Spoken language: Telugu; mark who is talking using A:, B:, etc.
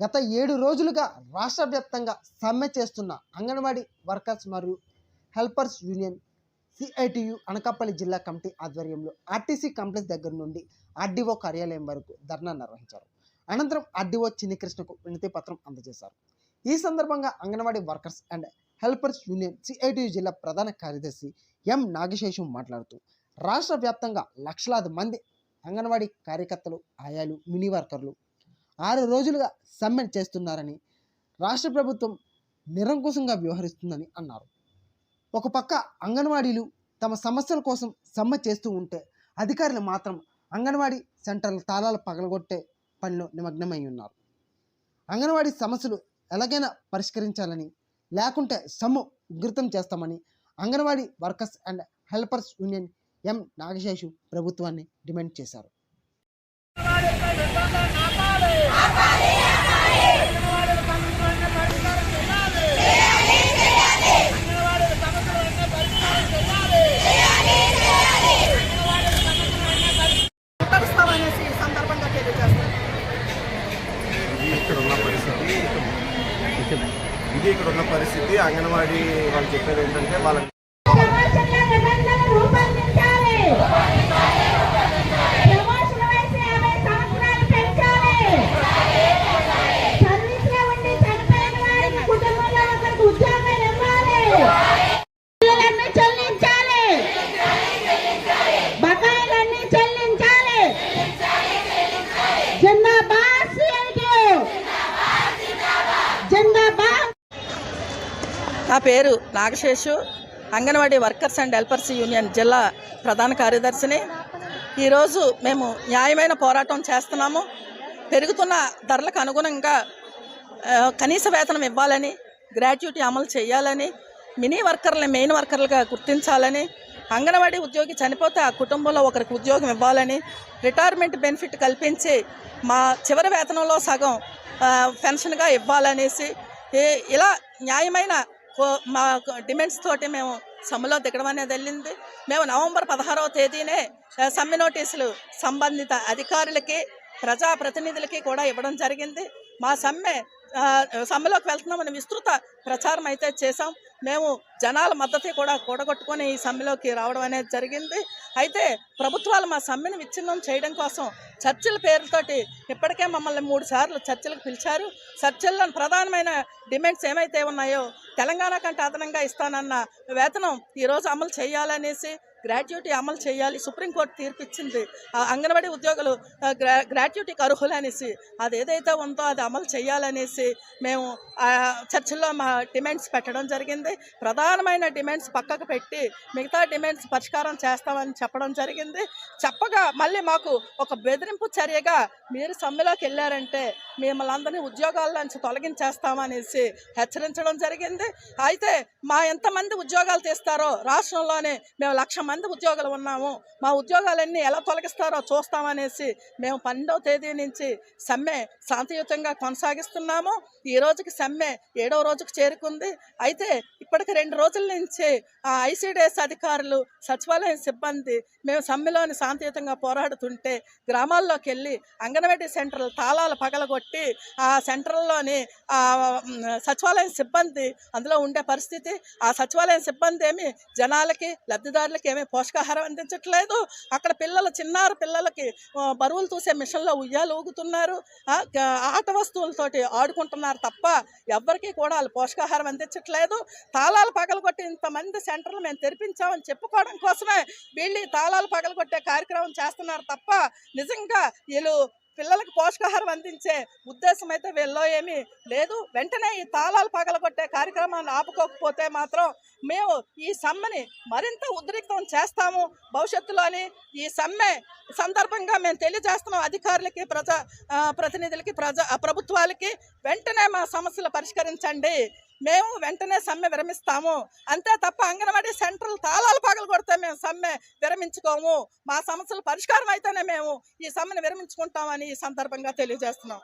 A: గత ఏడు రోజులుగా రాష్ట్ర వ్యాప్తంగా సమ్మె చేస్తున్న అంగన్వాడీ వర్కర్స్ మరియు హెల్పర్స్ యూనియన్ సిఐటియు అనకాపల్లి జిల్లా కమిటీ ఆధ్వర్యంలో ఆర్టీసీ కాంప్లెక్స్ దగ్గర నుండి ఆర్డీఓ కార్యాలయం వరకు ధర్నా నిర్వహించారు. అనంతరం ఆర్డీఓ చిన్నికృష్ణకు వినతి పత్రం అందజేశారు. ఈ సందర్భంగా anganwadi workers and helpers union CITU జిల్లా ప్రధాన కార్యదర్శి ఎం నాగశేషం మాట్లాడుతూ రాష్ట్ర వ్యాప్తంగా లక్షలాది మంది అంగన్వాడీ కార్యకర్తలు ఆయాలు మినీ వర్కర్లు ఆరు రోజులుగా సమ్మె చేస్తున్నారని రాష్ట్ర ప్రభుత్వం నిరంకుశంగా వ్యవహరిస్తుందని అన్నారు. ఒక పక్క అంగన్వాడీలు తమ సమస్యల కోసం సమ్మె చేస్తూ ఉంటే అధికారులు మాత్రం అంగన్వాడీ సెంటర్ల తాళాలు పగలగొట్టే పనిలో నిమగ్నమై ఉన్నారు. అంగన్వాడీ సమస్యలు ఎలాగైనా పరిష్కరించాలని లేకుంటే సమ్ము ఉగ్రతం చేస్తామని anganwadi workers and helpers union M. Nagaseshu ప్రభుత్వాన్ని డిమాండ్ చేశారు.
B: పరిస్థితి అంగన్వాడీ వాళ్ళు చెప్పేది ఏంటంటే వాళ్ళ
C: నా పేరు Nagaseshu anganwadi workers and helpers union జిల్లా ప్రధాన కార్యదర్శిని. ఈరోజు మేము న్యాయమైన పోరాటం చేస్తున్నాము. పెరుగుతున్న ధరలకు అనుగుణంగా కనీస వేతనం ఇవ్వాలని గ్రాట్యుటీ అమలు చేయాలని మినీ వర్కర్లని మెయిన్ వర్కర్లుగా గుర్తించాలని అంగన్వాడీ ఉద్యోగి చనిపోతే ఆ కుటుంబంలో ఒకరికి ఉద్యోగం ఇవ్వాలని రిటైర్మెంట్ బెనిఫిట్ కల్పించి మా చివరి వేతనంలో సగం పెన్షన్గా ఇవ్వాలనేసి ఇలా న్యాయమైన మా డిమాండ్స్ తోటి మేము సమ్మెలో దిగడం అనేది వెళ్ళింది. మేము నవంబర్ పదహారవ తేదీనే సమ్మె నోటీసులు సంబంధిత అధికారులకి ప్రజాప్రతినిధులకి కూడా ఇవ్వడం జరిగింది. మా సమ్మె సమ్మెలోకి వెళ్తున్నామని విస్తృత ప్రచారం అయితే చేశాం. మేము జనాల మద్దతు కూడా కూడగొట్టుకొని ఈ సమ్మెలోకి రావడం అనేది జరిగింది. అయితే ప్రభుత్వాలు మా సమ్మెను విచ్ఛిన్నం చేయడం కోసం చర్చల పేరుతోటి ఇప్పటికే మమ్మల్ని మూడు సార్లు చర్చలకు పిలిచారు. చర్చల్లో ప్రధానమైన డిమాండ్స్ ఏమైతే ఉన్నాయో తెలంగాణ కంటే అదనంగా ఇస్తానన్న వేతనం ఈరోజు అమలు చేయాలనేసి గ్రాట్యుటీ అమలు చేయాలి. సుప్రీంకోర్టు తీర్పు ఇచ్చింది ఆ అంగన్వాడీ ఉద్యోగులు ఆ, గ్రా అనేసి అర్హులనేసి అది ఏదైతే ఉందో అది అమలు చేయాలనేసి మేము ఆ, చర్చల్లో మా డిమాండ్స్ పెట్టడం జరిగింది. ప్రధానమైన డిమాండ్స్ పక్కకు పెట్టి మిగతా డిమాండ్స్ పరిష్కారం చేస్తామని చెప్పడం జరిగింది. చెప్పగా మళ్ళీ మాకు ఒక బెదిరింపు చర్యగా మీరు సమ్మెలోకి వెళ్ళారంటే మిమ్మల్ని అందరినీ ఉద్యోగాల నుంచి తొలగించేస్తామనేసి హెచ్చరించడం జరిగింది. అయితే మా ఎంతమంది ఉద్యోగాలు తీస్తారో రాష్ట్రంలోనే మేము లక్ష మంది ఉద్యోగులు ఉన్నాము. మా ఉద్యోగాలన్నీ ఎలా తొలగిస్తారో చూస్తామనేసి మేము పన్నెండవ తేదీ నుంచి సమ్మె శాంతియుతంగా కొనసాగిస్తున్నాము. ఈ రోజుకి సమ్మె ఏడవ రోజుకు చేరుకుంది. అయితే ఇప్పటికి రెండు రోజుల నుంచి ఆ ఐసీడీఎస్ అధికారులు సచివాలయం సిబ్బంది మేము సమ్మెలోని శాంతియుతంగా పోరాడుతుంటే గ్రామాల్లోకి వెళ్ళి అంగన్వాడీ సెంటర్లు తాళాలు పగలగొట్టి ఆ సెంటర్లోని ఆ సచివాలయం సిబ్బంది అందులో ఉండే పరిస్థితి. ఆ సచివాలయం సిబ్బంది ఏమి జనాలకి లబ్ధిదారులకి ఏమి పోషకాహారం అందించట్లేదు. అక్కడ పిల్లలు చిన్నారు పిల్లలకి బరువులు తూసే మిషన్లో ఉయ్యాలు ఊగుతున్నారు. ఆట వస్తువులతోటి ఆడుకుంటున్నారు తప్ప ఎవ్వరికీ కూడా వాళ్ళు పోషకాహారం అందించట్లేదు. తాళాలు పగలగొట్టి ఇంతమంది సెంటర్లు మేము తెరిపించామని చెప్పుకోవడం కోసమే వీళ్ళు తాళాలు పగలగొట్టే కార్యక్రమం చేస్తున్నారు తప్ప నిజంగా వీళ్ళు పిల్లలకు పోషకాహారం అందించే ఉద్దేశం అయితే వీళ్ళలో ఏమీ లేదు. వెంటనే ఈ తాళాలు పగలగొట్టే కార్యక్రమాన్ని ఆపుకోకపోతే మాత్రం మేము ఈ సమ్మెని మరింత ఉద్రిక్తం చేస్తాము భవిష్యత్తులోని ఈ సమ్మె సందర్భంగా మేము తెలియజేస్తున్నాం అధికారులకి ప్రజా ప్రతినిధులకి ప్రజా ప్రభుత్వాలకి. వెంటనే మా సమస్యలు పరిష్కరించండి. మేము వెంటనే సమ్మె విరమిస్తాము. అంతే తప్ప అంగన్వాడీ సెంటర్లు తాళాలు పగలు కొడితే మేము సమ్మె విరమించుకోము. మా సమస్యలు పరిష్కారం అయితేనే మేము ఈ సమ్మెను విరమించుకుంటామని ఈ సందర్భంగా తెలియజేస్తున్నాం.